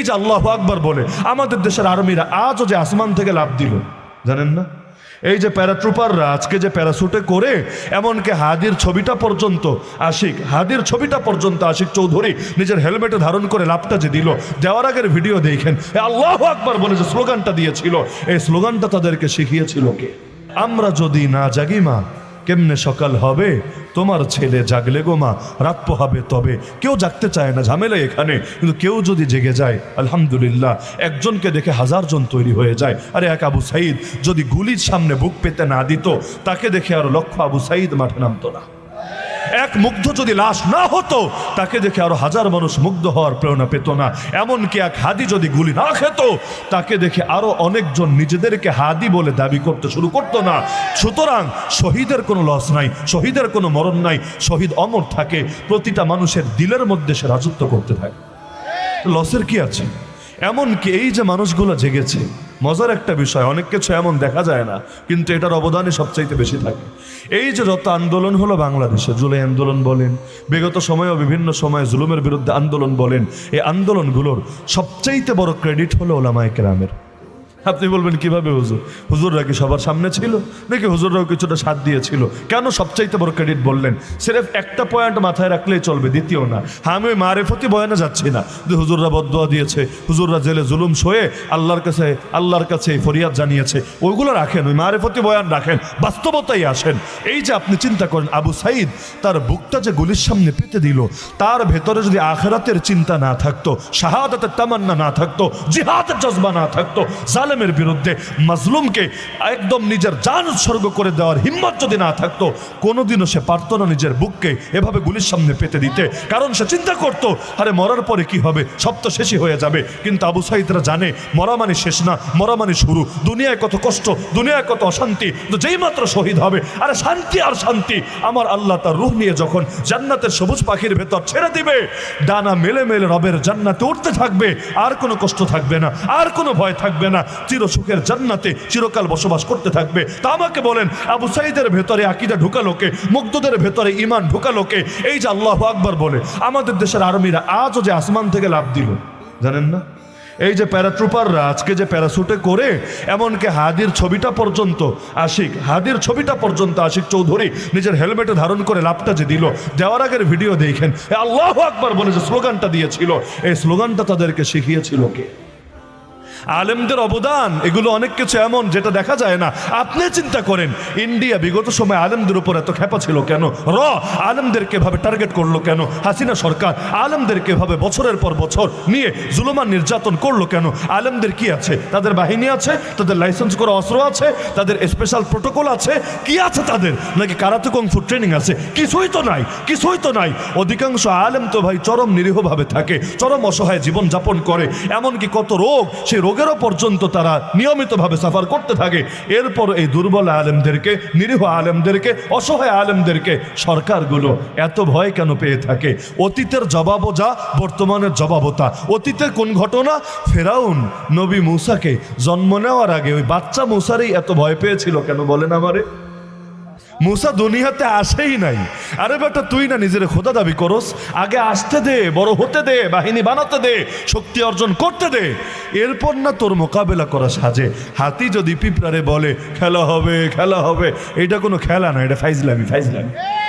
এই যে আল্লাহ আকবর বলে, আমাদের দেশের আর্মিরা আজও যে আসমান থেকে লাভ দিল। জানেন না? এই যে প্যারাট্রুপাররা আজকে যে প্যারাসুটে করে, এমনকি হাদির ছবিটা পর্যন্ত, আশিক, হাদির ছবিটা পর্যন্ত আশিক চৌধুরী নিজের হেলমেটে ধারণ করে লাভটা যে দিল, দেওয়ার আগের ভিডিও দেখেন। আল্লাহ আকবার বলে যে স্লোগানটা দিয়েছিল, এই স্লোগানটা তাদেরকে শিখিয়েছিল কে? আমরা যদি না জাগি মা কেমনে সকাল হবে? তোমার ছেলে জাগলে গো মা, রাত হবে তবে। কেউ জাগতে চায় না ঝামেলা এখানে, কিন্তু কেউ যদি জেগে যায়, আলহামদুলিল্লাহ, একজনকে দেখে হাজার জন তৈরি হয়ে যায়। আরে এক আবু সাইদ, যদি গুলির সামনে বুক পেতে না দিত, তাকে দেখে আর লক্ষ আবু সাইদ মাঠে নামতো না। এক মুগ্ধ যদি লাশ না হতো, তাকে দেখে আরও হাজার মানুষ মুগ্ধ হওয়ার প্রেরণা পেত না। এমনকি এক হাদি যদি গুলি না খেত, তাকে দেখে আরও অনেকজন নিজেদেরকে হাদি বলে দাবি করতে শুরু করতো না। সুতরাং শহীদের কোনো লস নাই, শহীদের কোনো মরণ নাই, শহীদ অমর থাকে, প্রতিটা মানুষের দিলের মধ্যে সে রাজত্ব করতে থাকে। লসের কি আছে? এমনকি এই যে মানুষগুলো জেগেছে মজার একটা বিষয় অনেক কিছু এমন দেখা যায় না, কিন্তু এটার অবদানই সবচাইতে বেশি থাকে। এই যে যত আন্দোলন হলো বাংলাদেশে, জুলাই আন্দোলন বলেন, বিগত সময়েও বিভিন্ন সময়ে জুলুমের বিরুদ্ধে আন্দোলন বলেন, এই আন্দোলনগুলোর সবচাইতে বড় ক্রেডিট হলো ওলামায় কেরামের। আপনি বলবেন, কীভাবে হুজুর? হুজুররা কি সবার সামনে ছিল? নাকি হুজুররাও কিছুটা সাথ দিয়েছিল? কেন সবচাইতে বড় ক্রেডিট বললেন? সিরেফ একটা পয়েন্ট মাথায় রাখলেই চলবে, দ্বিতীয় না। হ্যাঁ আমি ওই মারেফতি বয়ানে যাচ্ছি না। যে হুজুররা বদোয়া দিয়েছে, হুজুররা জেলে জুলুম সয়ে আল্লাহর কাছে আল্লাহর কাছে ফরিয়াদ জানিয়েছে, ওইগুলো রাখেন, ওই মারেফতি বয়ান রাখেন, বাস্তবতাই আসেন। এই যে আপনি চিন্তা করেন, আবু সাইদ তার বুকটা যে গুলির সামনে পেতে দিল, তার ভেতরে যদি আখেরাতের চিন্তা না থাকতো, শাহাদাতের তামান্না না থাকতো, জিহাদের জজবা না থাকতো জালেমের বিরুদ্ধে মাজলুমকে একদম নিজের জান উৎসর্গ করে দেওয়ার হিম্মত যদি না থাকতো, কোনোদিনও সে পারতো না নিজের বুককে এভাবে গুলির সামনে পেতে দিতে। কারণ সে চিন্তা করতো, আরে, মরার পরে কি হবে? সব তো শেষই হয়ে যাবে। কিন্তু আবু সাইদরা জানে, মরা মানে শেষ না, মরা মানে শুরু। দুনিয়ায় কত কষ্ট, দুনিয়ায় কত অশান্তি, তো যেই মাত্র শহীদ হবে, আরে, শান্তি আর শান্তি। আমার আল্লাহ তার রুহ নিয়ে যখন জান্নাতের সবুজ পাখির ভেতর ছেড়ে দিবে, ডানা মেলে মেলে রবের জান্নাতে উঠতে থাকবে, আর কোনো কষ্ট থাকবে না, আর কোনো ভয় থাকবে না। চির সুখের জান্নাতে চিরকাল বসবাস করতে থাকবে। তা আমাকে বলেন, আবু সাইদের ভেতরে আকিদা ঢুকালোকে মুগ্ধদের ভেতরে ইমান ঢুকালোকে এই যে আল্লাহ আকবর বলে, আমাদের দেশের আর্মিরা আজও যে আসমান থেকে লাভ দিল। জানেন না? এই যে প্যারাট্রুপাররা আজকে যে প্যারাসুটে করে, এমনকি হাদির ছবিটা পর্যন্ত, আশিক, হাদির ছবিটা পর্যন্ত আশিক চৌধুরী নিজের হেলমেটে ধারণ করে লাভটা যে দিল, দেওয়ার আগের ভিডিও দেখেন। আল্লাহ আকবার বলে যে স্লোগানটা দিয়েছিল, এই স্লোগানটা তাদেরকে শিখিয়েছিল কে? আলেমদের অবদান, এগুলো অনেক কিছু এমন যেটা দেখা যায় না। আপনি চিন্তা করেন, ইন্ডিয়া বিগত সময় আলেমদের উপর এত খেপা ছিল কেন? র আলেমদেরকে ভাবে টার্গেট করল কেন? হাসিনা সরকার আলেমদেরকে ভাবে বছরের পর বছর নিয়ে জুলুমান নির্যাতন করল কেন? আলেমদের কি আছে? তাদের বাহিনী আছে? তাদের লাইসেন্স করা অস্ত্র আছে? তাদের স্পেশাল প্রোটোকল আছে? কি আছে তাদের? নাকি কারাতে কংফু ট্রেনিং আছে? কিছুই তো নাই, কিছুই তো নাই। অধিকাংশ আলেম তো ভাই চরম নিরীহভাবে থাকে, চরম অসহায় জীবন যাপন করে। এমনকি কত রোগ, সেই রোগেরও পর্যন্ত তারা নিয়মিতভাবে সাফার করতে থাকে। এরপর এই দুর্বল আলেমদেরকে, নিরীহ আলেমদেরকে, অসহায় আলেমদেরকে সরকারগুলো এত ভয় কেন পেয়ে থাকে? অতীতের জবাবও যা, বর্তমানের জবাবও তা। অতীতের কোন ঘটনা? ফেরাউন নবী মূসাকে জন্ম নেওয়ার আগে ওই বাচ্চা মূসারই এত ভয় পেয়েছিল কেন বলেন আমারে? মুসা দুনিয়াতে আসেই নাই। আরে বেটা, তুই না নিজের খোদা দাবি করস, আগে আসতে দে, বড় হতে দে, বাহিনী বানাতে দে, শক্তি অর্জন করতে দে। এরপর না তোর মোকাবেলা করা সাজে। হাতি যদি পিঁপড়ারে বলে, খেলা হবে খেলা হবে। এটা কোনো খেলা না, এটা ফাইজলামি ফাইজলামি।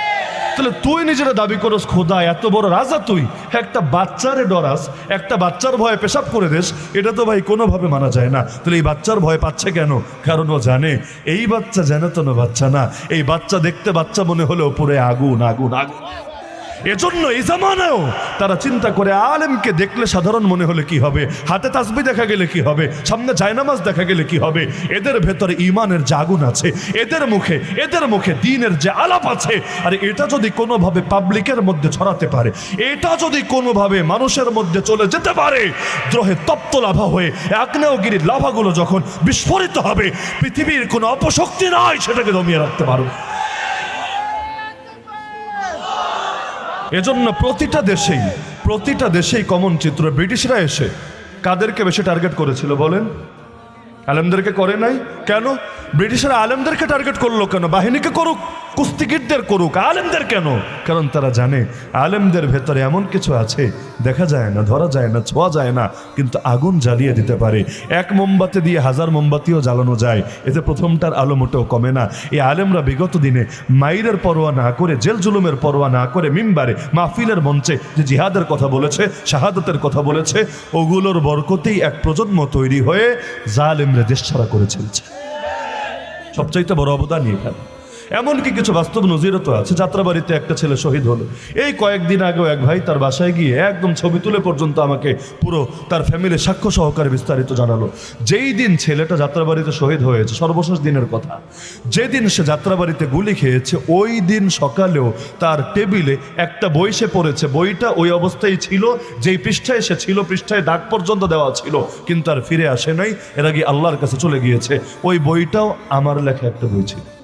তাহলে তুই নিজেরা দাবি করস খোদা এত বড় রাজা তুই। একটা বাচ্চারে ডরাস, একটা বাচ্চার ভয়ে পেশাব করে দেস, এটা তো ভাই কোনোভাবে মানা যায় না। তাহলে এই বাচ্চার ভয় পাচ্ছে কেন? কারণ ও জানে, এই বাচ্চা যেন তো বাচ্চা না, এই বাচ্চা দেখতে বাচ্চা মনে হলেও পুরে আগুন আগুন আগুন। এজন্য এই জামানায়ও তারা চিন্তা করে, আলেমকে দেখলে সাধারণ মনে হলে কি হবে? হাতে তাসবি দেখা গেলে কি হবে? সামনে জায়নামাজ দেখা গেলে কি হবে? এদের ভেতরে ইমানের যে আগুন আছে, এদের মুখে এদের মুখে দিনের যে আলাপ আছে। আর এটা যদি কোনোভাবে পাবলিকের মধ্যে ছড়াতে পারে, এটা যদি কোনোভাবে মানুষের মধ্যে চলে যেতে পারে, দ্রোহে তপ্ত লাভা হয়ে আগ্নেয়গিরির লাভাগুলো যখন বিস্ফোরিত হবে, পৃথিবীর কোনো অপশক্তি নাই সেটাকে দমিয়ে রাখতে পারবে। এজন্য প্রতিটা দেশেই প্রতিটা দেশেই কমন চিত্র ব্রিটিশরা এসে কাদেরকে বেশি টার্গেট করেছিল বলেন? আলেমদেরকে করে নাই? কেন? ব্রিটিশরা আলেমদেরকে টার্গেট করল কেন? বাহিনীকে করুক, কুস্তিগিরদের করুক, আলেমদের কেন? কারণ তারা জানে আলেমদের ভেতরে এমন কিছু আছে, দেখা যায় না, ধরা যায় না, ছোঁয়া যায় না, কিন্তু আগুন জ্বালিয়ে দিতে পারে। এক মোমবাতি দিয়ে হাজার মোমবাতিও জ্বালানো যায়। এতে প্রথমটার আলো মোটেও কমে না। এই আলেমরা বিগত দিনে মাইরের পরোয়া না করে, জেল জুলুমের পরোয়া না করে মিম্বারে, মাহফিলের মঞ্চে যে জিহাদের কথা বলেছে, শাহাদতের কথা বলেছে, ওগুলোর বরকতেই এক প্রজন্ম তৈরি হয়ে জালেমরা দেশ ছাড়া করে চলছে। সবচাইতে বড় অবদান এখানে এমনকি কিছু বাস্তব নজিরও তো আছে। যাত্রাবাড়িতে একটা ছেলে শহীদ হলো। এই কয়েকদিন আগেও এক ভাই তার বাসায় গিয়ে একদম ছবি তুলে পর্যন্ত আমাকে পুরো তার ফ্যামিলির সাক্ষ্য সহকারে বিস্তারিত জানালো। যেই দিন ছেলেটা যাত্রাবাড়িতে শহীদ হয়েছে, সর্বশেষ দিনের কথা। যেদিন সে যাত্রাবাড়িতে গুলি খেয়েছে, ওই দিন সকালেও তার টেবিলে একটা বই সে পড়েছে। বইটা ওই অবস্থায় ছিল, যেই পৃষ্ঠায় সে ছিল, পৃষ্ঠায় দাগ পর্যন্ত দেওয়া ছিল, কিন্তু আর ফিরে আসে নাই। এর আগে আল্লাহর কাছে চলে গিয়েছে। ওই বইটাও আমার লেখা একটা বই ছিল।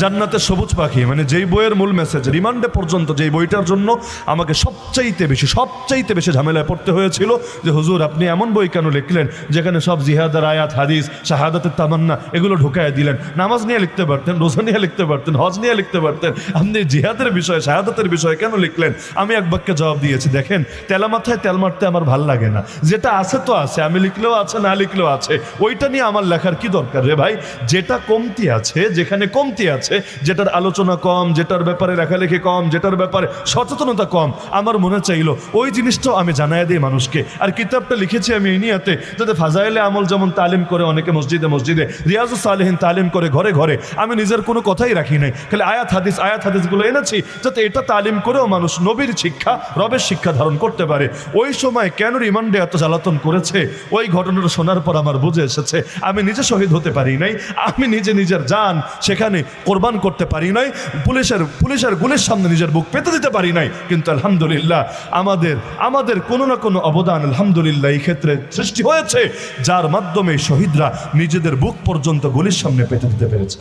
জান্নাতের সবুজ পাখি মানে যেই বইয়ের মূল মেসেজ রিমান্ডে পর্যন্ত যেই বইটার জন্য আমাকে সবচাইতে বেশি সবচাইতে বেশি ঝামেলায় পড়তে হয়েছিল যে, হুজুর, আপনি এমন বই কেন লিখলেন যেখানে সব জিহাদার আয়াত, হাদিস, শাহাদাতের তামান্না এগুলো ঢুকায় দিলেন? নামাজ নিয়ে লিখতে পারতেন, রোজা নিয়ে লিখতে পারতেন, হজ নিয়ে লিখতে পারতেন, আপনি জিহাদের বিষয়ে, শাহাদাতের বিষয়ে কেন লিখলেন? আমি এক বাক্যে জবাব দিয়েছি, দেখেন, তেলা মাথায় তেল মারতে আমার ভালো লাগে না। যেটা আছে তো আছে, আমি লিখলেও আছে, না লিখলেও আছে। ওইটা নিয়ে আমার লেখার কি দরকার রে ভাই? যেটা কমতি আছে, যেখানে কমতি আছে যেটার আলোচনা কম, যেটার ব্যাপারে লেখালেখি কম, যেটার ব্যাপারে সচেতনতা কম। আমার মনে চাইলো, ওই জিনিসটাও আমি জানাই দিই মানুষকে। আর কিতাবটা লিখেছি আমি এই নিয়াতে, যাতে ফাজাইলে আমল যেমন তালিম করে অনেকে মসজিদে মসজিদে, রিয়াজু সালেহীন তালিম করে ঘরে ঘরে, আমি নিজের কোনো কথাই রাখি নাই। খালি আয়াত, হাদিস, আয়াত, হাদিসগুলো এনেছি, যাতে এটা তালিম করেও মানুষ নবীর শিক্ষা, রবের শিক্ষা ধারণ করতে পারে। ওই সময় কেন রিমান্ডে এত জ্বালাতন করেছে? ওই ঘটনাটা শোনার পর আমার বুঝে এসেছে, আমি নিজে শহীদ হতে পারি নাই, আমি নিজে নিজের যান সেখানে কোরবান করতে পারি নাই, পুলিশের পুলিশের গুলির সামনে নিজের বুক পেতে দিতে পারি নাই। কিন্তু আলহামদুলিল্লাহ আমাদের আমাদের কোনো না কোনো অবদান আলহামদুলিল্লাহ এই ক্ষেত্রে সৃষ্টি হয়েছে, যার মাধ্যমে শহীদরা নিজেদের বুক পর্যন্ত গুলির সামনে পেতে দিতে পেরেছে।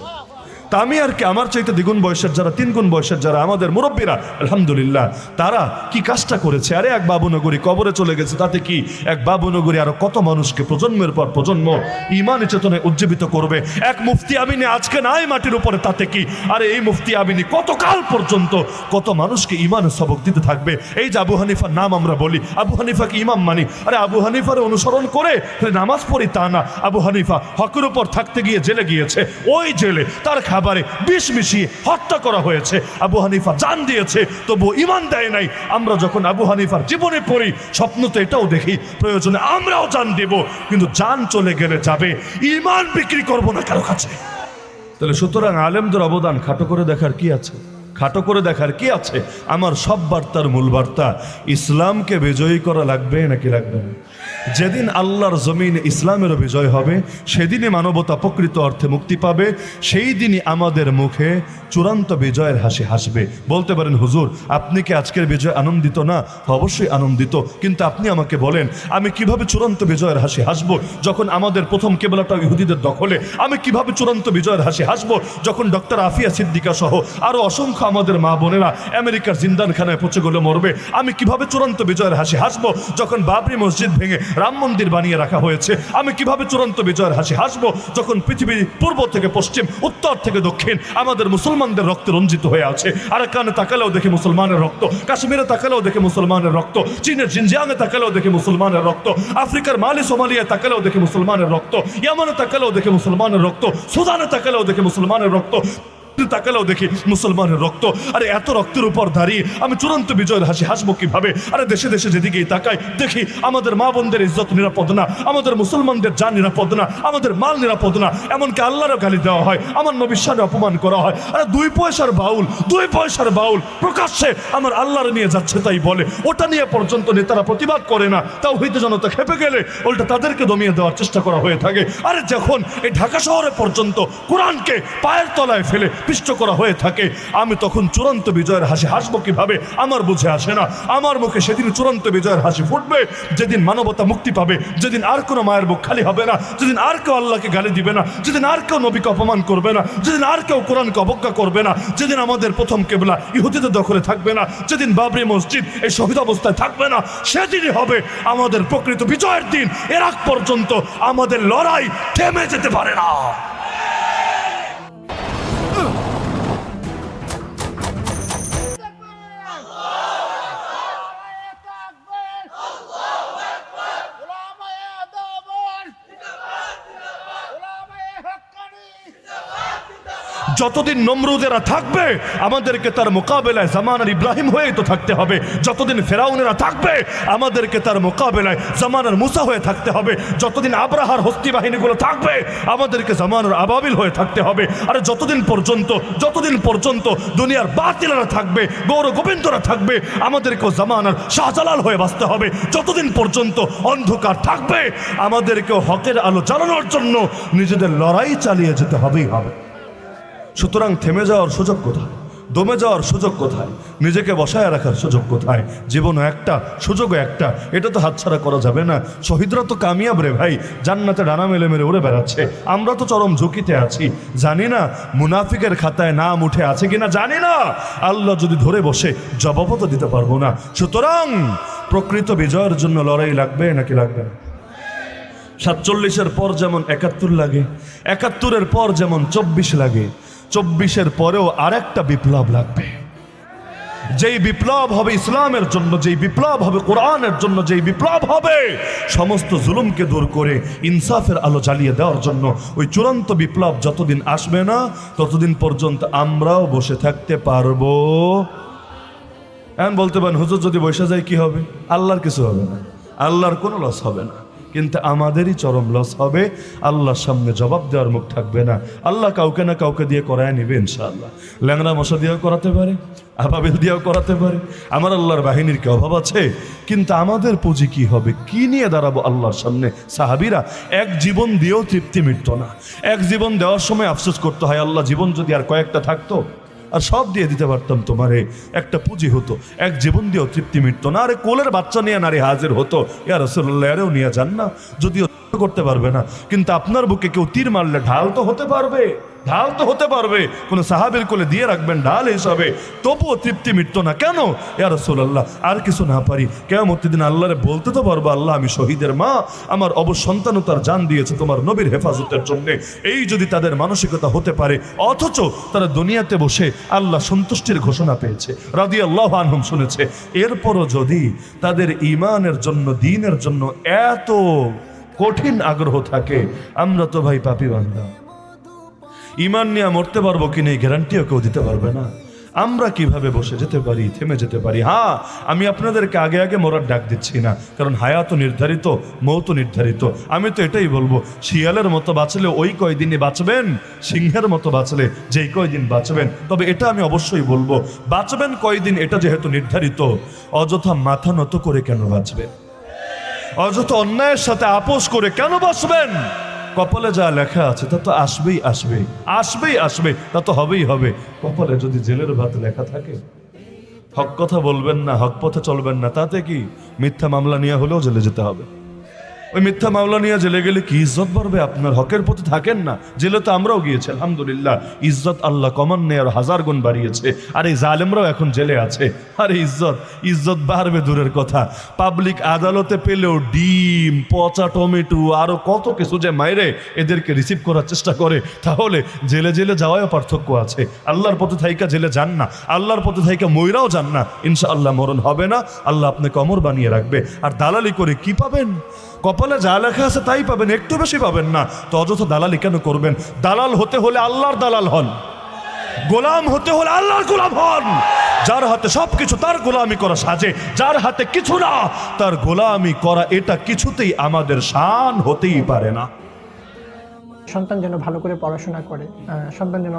তা আমি আর কি, আমার চাইতে দ্বিগুণ বয়সের যারা তিন গুণ বয়সের যারা আমাদের মুরব্বীরা, আলহামদুলিল্লাহ, তারা কি কাজটা করেছে? আরে এক বাবুনগরী কবরে চলে গেছে, তাতে কি এক বাবুনগরী আরও কত মানুষকে প্রজন্মের পর প্রজন্ম ইমান চেতনায় উজ্জীবিত করবে? এক মুফতি আমিনী আজকে নাই মাটির উপরে, তাতে কি? আরে এই মুফতি আমিনী কতকাল পর্যন্ত কত মানুষকে ইমানের সবক দিতে থাকবে? এই যে আবু হানিফার নাম আমরা বলি, আবু হানিফাকে ইমাম মানি। আরে আবু হানিফার অনুসরণ করে নামাজ পড়ি তা না। আবু হানিফা হকের উপর থাকতে গিয়ে জেলে গিয়েছে। ওই জেলে তার খাবারে বিষ মিশিয়ে হত্যা করা হয়েছে। আবু হানিফা জান দিয়েছে তবু ইমান দেয় নাই। আমরা যখন আবু হানিফার জীবনে পড়ি স্বপ্ন তো এটাও দেখি, প্রয়োজনে আমরাও জান দেব, কিন্তু জান চলে গেলে যাবে ইমান বিক্রি করব না কারও কাছে। তাহলে সুতরাং আলেমদের অবদান খাটো করে দেখার কি আছে? খাটো করে দেখার কি আছে? আমার সব বার্তার মূল বার্তা, ইসলামকে বিজয়ী করা লাগবে নাকি লাগবে না? যেদিন আল্লাহর জমিন ইসলামেরও বিজয় হবে, সেদিনই মানবতা প্রকৃত অর্থে মুক্তি পাবে, সেই দিনই আমাদের মুখে চূড়ান্ত বিজয়ের হাসি হাসবে। বলতে পারেন, হুজুর, আপনি কি আজকের বিজয় আনন্দিত? না, অবশ্যই আনন্দিত। কিন্তু আপনি আমাকে বলেন, আমি কীভাবে চূড়ান্ত বিজয়ের হাসি হাসব? যখন আমাদের প্রথম কেবলাটা ইহুদিদের দখলে, আমি কীভাবে চূড়ান্ত বিজয়ের হাসি হাসব? যখন ডক্টর আফিয়া সিদ্দিকা সহ আরও অসংখ্য আমাদের মা বোনেরা আমেরিকার জিন্দানখানায় পচে গেলে মরবে, আমি কীভাবে চূড়ান্ত বিজয়ের হাসি হাসব? যখন বাবরি মসজিদ ভেঙে রাম মন্দির বানিয়ে রাখা হয়েছে। আমি কীভাবে চূড়ান্ত বিজয়ের হাসি হাসবো? যখন পৃথিবীর পূর্ব থেকে পশ্চিম, উত্তর থেকে দক্ষিণ, আমাদের মুসলমানদের রক্তে রঞ্জিত হয়ে আছে। আর আরাকানে তাকালেও দেখি মুসলমানের রক্ত, কাশ্মীরে তাকালেও দেখে মুসলমানের রক্ত, চীনের জিনজিয়াংয়ে তাকালেও দেখে মুসলমানের রক্ত, আফ্রিকার মালি সোমালিয়া তাকালেও দেখে মুসলমানের রক্ত, ইয়ামানে তাকালেও দেখে মুসলমানের রক্ত, সুদানে তাকালেও দেখে মুসলমানের রক্ত। তাকালেও দেখি মুসলমানের রক্ত। আরে এত রক্তের উপর দাঁড়িয়ে আমি চূড়ান্ত বিজয়ের হাসি হাসবো কীভাবে? আরে দেশে দেশে যেদিকেই তাকাই, দেখি আমাদের মা বোনদের ইজ্জত নিরাপদ না, আমাদের মুসলমানদের যান নিরাপদ না, আমাদের মাল নিরাপদ না, এমনকি আল্লাহরও গালি দেওয়া হয়, আমার সামনে অপমান করা হয়। আরে দুই পয়সার বাউল, দুই পয়সার বাউল, প্রকাশ্যে আমার আল্লাহর নিয়ে যাচ্ছে তাই বলে। ওটা নিয়ে পর্যন্ত নেতারা প্রতিবাদ করে না, তাও হইতে জনতা খেপে গেলে, উল্টা তাদেরকে দমিয়ে দেওয়ার চেষ্টা করা হয়ে থাকে। আরে যখন এই ঢাকা শহরে পর্যন্ত কোরআনকে পায়ের তলায় ফেলে পিষ্ট করা হয়ে থাকে। আমি তখন চূড়ান্ত বিজয়ের হাসি হাসবো কীভাবে? আমার বুঝে আসে না। আমার মুখে সেদিন চূড়ান্ত বিজয়ের হাসি ফুটবে। যেদিন মানবতা মুক্তি পাবে, যেদিন আর কোনো মায়ের বুক খালি হবে না, যেদিন আর কেউ আল্লাহকে গালি দিবে না, যেদিন আর কেউ নবীকে অপমান করবে না, যেদিন আর কেউ কোরআনকে অবজ্ঞা করবে না, যেদিন আমাদের প্রথম কেবলা ইহুদিদের দখলে থাকবে না, যেদিন বাবরি মসজিদ এই শহীদ অবস্থায় থাকবে না, সেদিনই হবে আমাদের প্রকৃত বিজয়ের দিন। এর আগ পর্যন্ত আমাদের লড়াই থেমে যেতে পারে না। যতদিন নমরুদেরা থাকবে, আমাদেরকে তার মোকাবেলায় জামানার ইব্রাহিম হয়েই তো থাকতে হবে। যতদিন ফেরাউনেরা থাকবে, আমাদেরকে তার মোকাবেলায় জামানার মুসা হয়ে থাকতে হবে। যতদিন আব্রাহার হস্তি বাহিনীগুলো থাকবে, আমাদেরকে জামানার আবাবিল হয়ে থাকতে হবে। আর যতদিন পর্যন্ত যতদিন পর্যন্ত দুনিয়ার বাতিলেরা থাকবে, গৌর গোবিন্দরা থাকবে, আমাদেরকেও জামানার শাহজালাল হয়ে বাঁচতে হবে। যতদিন পর্যন্ত অন্ধকার থাকবে, আমাদেরকেও হকের আলো জ্বালানোর জন্য নিজেদের লড়াই চালিয়ে যেতে হবেই হবে। সুতরাং থেমে যাওয়ার সুযোগ কোথায়? দমে যাওয়ার সুযোগ কোথায়? নিজেকে বসায় রাখার সুযোগ কোথায়? জীবনও একটা, সুযোগও একটা। এটা তো হাতছাড়া করা যাবে না। শহীদরা তো কামিয়াব রে ভাই। জান্নাতে ডানা মেলে মেরে উড়ে বেড়াচ্ছে। আমরা তো চরম ঝুঁকিতে আছি। জানি না মুনাফিকের খাতায় নাম উঠে আছে কিনা, জানি না। আল্লাহ যদি ধরে বসে, জবাবও তো দিতে পারব না। সুতরাং প্রকৃত বিজয়ের জন্য লড়াই লাগবে নাকি লাগবে না? সাতচল্লিশের পর যেমন একাত্তর লাগে, একাত্তরের পর যেমন চব্বিশ লাগে চব্বিশের পরেও আরেকটা বিপ্লব লাগবে। যেই বিপ্লব হবে ইসলামের জন্য, যেই বিপ্লব হবে কোরআনের জন্য, যেই বিপ্লব হবে, সমস্ত জুলুমকে দূর করে, ইনসাফের আলো জ্বালিয়ে দেওয়ার জন্য ওই চূড়ান্ত বিপ্লব যতদিন আসবে না, ততদিন পর্যন্ত আমরাও বসে থাকতে পারব। এখন বলতে পারেন, হুজুর যদি বসে যায়, কি হবে? আল্লাহর কিছু হবে না। আল্লাহর কোনো লস হবে না। কিন্তু আমাদেরই চরম লস হবে। আল্লাহর সামনে জবাব দেওয়ার মুখ থাকবে না। আল্লাহ কাউকে না কাউকে দিয়ে করায় নিবে ইনশাআল্লাহ। ল্যাংড়া মশা দিয়েও করাতে পারে, আবাবিল দিয়েও করাতে পারে। আমার আল্লাহর বাহিনীর কি অভাব আছে? কিন্তু আমাদের পুঁজি কি হবে? কি নিয়ে দাঁড়াবো আল্লাহর সামনে? সাহাবিরা, এক জীবন দিয়েও তৃপ্তি মিটত না। এক জীবন দেওয়ার সময় আফসোস করতে, হয় আল্লাহ, জীবন যদি আর কয়েকটা থাকতো আর সব দিয়ে দিতে পারতাম তোমারে। একটা পুঁজি হতো, এক জীবন দিয়েও তৃপ্তি মিটতো না। আরে কোলের বাচ্চা নিয়ে নারী হাজির হতো। ইয়া রসুল্লাহ নিয়ে যান না। যদিও করতে পারবে না। কিন্তু আপনার বুকে কেউ তীর মারলে ঢাল তো হতে পারবে। ঢাল তো হতে পারবে। কোন সাহাবের কোলে দিয়ে রাখবেন ঢাল হিসাবে তবুও তৃপ্তি মিটতো না। কেন? ইয়া রসুল্লাহ আর কিছু না পারি। কেমন দিন আল্লাহরে বলতে তো পারব, আল্লাহ আমি শহীদের মা, আমার অবসন্তান তার জান দিয়েছে তোমার নবীর হেফাজতের জন্য। এই যদি তাদের মানসিকতা হতে পারে, অথচ তারা দুনিয়াতে বসে আল্লাহ সন্তুষ্টির ঘোষণা পেয়েছে রাদি আল্লাহ আনহুম শুনেছে। এরপরও যদি তাদের ইমানের জন্য, দিনের জন্য এত কঠিন আগ্রহ থাকে, আমরা তো ভাই পাপি বান্দা। ইমান নিয়ে মরতে পারব কি নেই? গ্যারান্টিও কেউ দিতে পারবে না। আমরা কীভাবে বসে যেতে পারি, থেমে যেতে পারি? হ্যাঁ আমি আপনাদেরকে আগে আগে মরার ডাক দিচ্ছি না, কারণ হায়াত নির্ধারিত, মৌত নির্ধারিত। আমি তো এটাই বলব, শিয়ালের মতো বাঁচলে ওই কয়দিনই বাঁচবেন, সিংহের মতো বাঁচলে যেই কয়দিন বাঁচবেন। তবে এটা আমি অবশ্যই বলব, বাঁচবেন কয়দিন এটা যেহেতু নির্ধারিত, অযথা মাথা নত করে কেন বাঁচবেন? অযথা অন্যায়ের সাথে আপোষ করে কেন বাঁচবেন? কপালে যা লেখা আছে, তা তো আসবেই আসবে আসবেই আসবে তা তো হবেই হবে। কপালে যদি জেলের ভাত লেখা থাকে, হক কথা বলবেন না, হক পথে চলবেন না, তাতে কি মিথ্যা মামলা নিয়ে হলেও জেলে যেতে হবে? ওই মিথ্যা মামলা নিয়ে জেলে গেলে কি ইজ্জত বাড়বে? আপনার হকের প্রতি থাকেন না। জেলে তো আমরাও গিয়েছি, আলহামদুলিল্লাহ। ইজ্জত আল্লাহ কমান নেই আর হাজার গুণ বাড়িয়েছে। আর এই জালেমরাও এখন জেলে আছে। আরে ইজ্জত ইজ্জত বাড়বে দূরের কথা। পাবলিক আদালতে পেলেও ডিম, পচা টমেটো আরও কত কিছু যে মাইরে এদেরকে রিসিভ করার চেষ্টা করে, তাহলে জেলে জেলে যাওয়াও পার্থক্য আছে। আল্লাহর পথে থাইকা জেলে যান না। আল্লাহর পথে থাইকা ময়রাও যান না। ইনশাআল্লাহ মরণ হবে না। আল্লাহ আপনাকে অমর বানিয়ে রাখবে। আর দালালি করে কি পাবেন? কপালে যা লেখা আছে তাই পাবেন, একটু বেশি পাবেন না। তো অযথা দালালি কেন করবেন? দালাল হতে হলে আল্লাহর দালাল হন। গোলাম হতে হলে আল্লাহর গোলাম হন। যার হাতে সবকিছু, তার গোলামি করা সাজে। যার হাতে কিছু না, তার গোলামি করা এটা কিছুতেই আমাদের শান হতেই পারে না। সন্তান যেন ভালো করে পড়াশোনা করে সন্তান যেন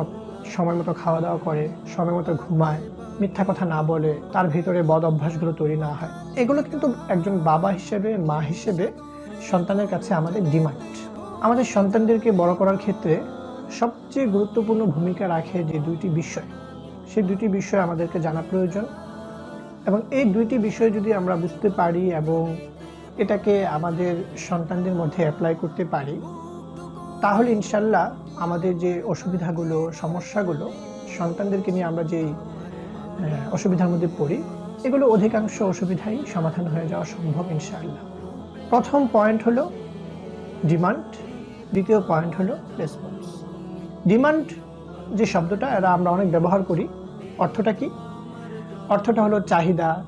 সময় মতো খাওয়া দাওয়া করে, সময় মতো ঘুমায়, মিথ্যা কথা না বলে, তার ভিতরে বদ অভ্যাসগুলো তৈরি না হয়। এগুলো কিন্তু একজন বাবা হিসেবে, মা হিসেবে সন্তানের কাছে আমাদের ডিমান্ড। আমাদের সন্তানদেরকে বড় করার ক্ষেত্রে সবচেয়ে গুরুত্বপূর্ণ ভূমিকা রাখে যে দুইটি বিষয়। সেই দুইটি বিষয় আমাদেরকে জানা প্রয়োজন এবং এই দুইটি বিষয় যদি আমরা বুঝতে পারি এবং এটাকে আমাদের সন্তানদের মধ্যে অ্যাপ্লাই করতে পারি, তাহলে ইনশাল্লাহ আমাদের যে অসুবিধাগুলো, সমস্যাগুলো, সন্তানদেরকে নিয়ে আমরা যেই অসুবিধার মধ্যে পড়ি, এগুলো অধিকাংশ অসুবিধাই সমাধান হয়ে যাওয়া সম্ভব ইনশাআল্লাহ প্রথম পয়েন্ট হলো ডিমান্ড দ্বিতীয় পয়েন্ট হলো রেসপন্স ডিমান্ড যে শব্দটা এরা আমরা অনেক ব্যবহার করি। অর্থটা কি? অর্থটা হলো চাহিদা।